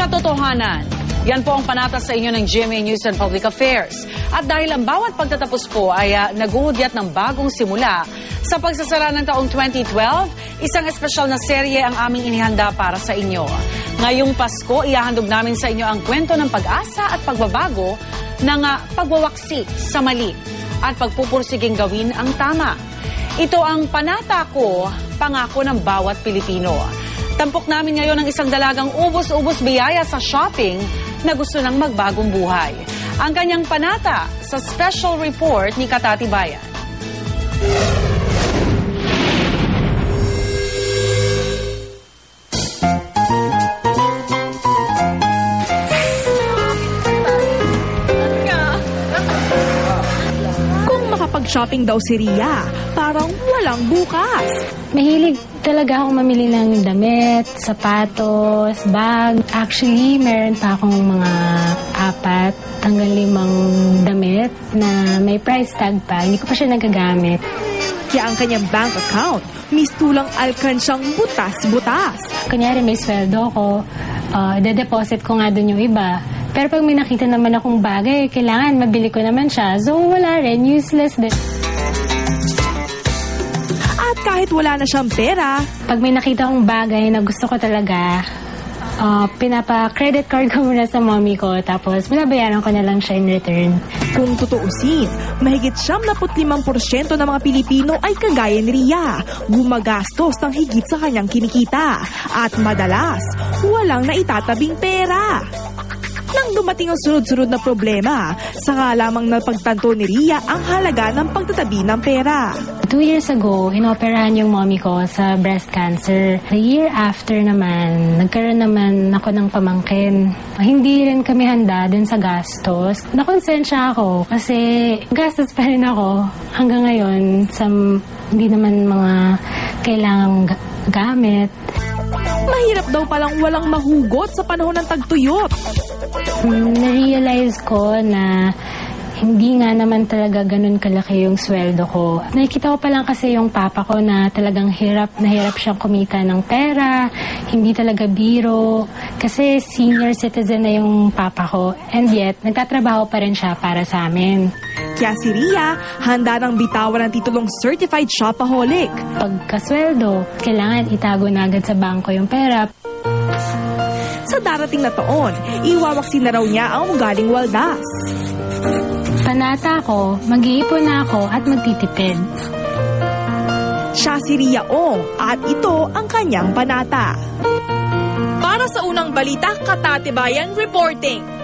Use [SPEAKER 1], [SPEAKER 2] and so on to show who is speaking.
[SPEAKER 1] Katotohanan. Yan po ang panata sa inyo ng GMA News and Public Affairs. At dahil ang bawat pagtatapos po ay uh, naguhudyat ng bagong simula, sa pagsasara ng taong 2012, isang espesyal na serye ang aming inihanda para sa inyo. Ngayong Pasko, ihahandog namin sa inyo ang kwento ng pag-asa at pagbabago ng uh, pagwawaksi sa mali at pagpupursiging gawin ang tama. Ito ang panata ko, pangako ng bawat Pilipino. Tampok namin ngayon ang isang dalagang ubos-ubos biyaya sa shopping na gusto ng magbagong buhay. Ang kanyang panata sa special report ni Katati Bayan.
[SPEAKER 2] Kung makapag-shopping daw si Ria, parang walang bukas.
[SPEAKER 3] Mahilig talaga ako mamili ng damit, sapatos, bag. Actually, meron pa akong mga apat hanggang limang damit na may price tag pa. Hindi ko pa siya nagagamit.
[SPEAKER 2] Kaya ang kanyang bank account, mistulang alkansyang butas-butas.
[SPEAKER 3] Kunyari may sweldo ko, uh, deposit ko nga dun yung iba. Pero pag may nakita naman akong bagay, kailangan mabili ko naman siya. So wala rin, useless din.
[SPEAKER 2] Kahit wala na siyang pera,
[SPEAKER 3] Pag may nakita akong bagay na gusto ko talaga, uh, pinapa-credit card ko muna sa mommy ko. Tapos binabayaran ko na lang siya in return.
[SPEAKER 2] kung tutuusin, mahigit 75% ng mga Pilipino ay kagaya ni Ria. Gumagastos ng higit sa kanyang kinikita. At madalas, walang naitatabing pera. Nang dumating ang sunod-sunod na problema, saka lamang napagtanto ni Ria ang halaga ng pagtatabi ng pera.
[SPEAKER 3] Two years ago, inoperahan yung mommy ko sa breast cancer. The year after naman, nagkaroon naman ako ng pamangkin. Hindi rin kami handa dun sa gastos. Nakonsensya ako kasi gastos pa rin ako hanggang ngayon sa hindi naman mga kailangang ga- gamit.
[SPEAKER 2] Mahirap daw palang walang mahugot sa panahon ng tagtuyot.
[SPEAKER 3] Na-realize ko na hindi nga naman talaga ganun kalaki yung sweldo ko. Nakikita ko pa lang kasi yung papa ko na talagang hirap na hirap siyang kumita ng pera, hindi talaga biro, kasi senior citizen na yung papa ko. And yet, nagtatrabaho pa rin siya para sa amin.
[SPEAKER 2] Kaya si Ria, handa ng bitawan ng titulong Certified Shopaholic.
[SPEAKER 3] Pagkasweldo, kailangan itago na agad sa bangko yung pera
[SPEAKER 2] Sa darating na taon, iwawaksin na raw niya ang ugaling waldas.
[SPEAKER 3] Panata ko, mag-iipon na ako at magtitipid.
[SPEAKER 2] Siya si Ria Ong at ito ang kanyang panata. Para sa unang balita, Katatibayan Reporting.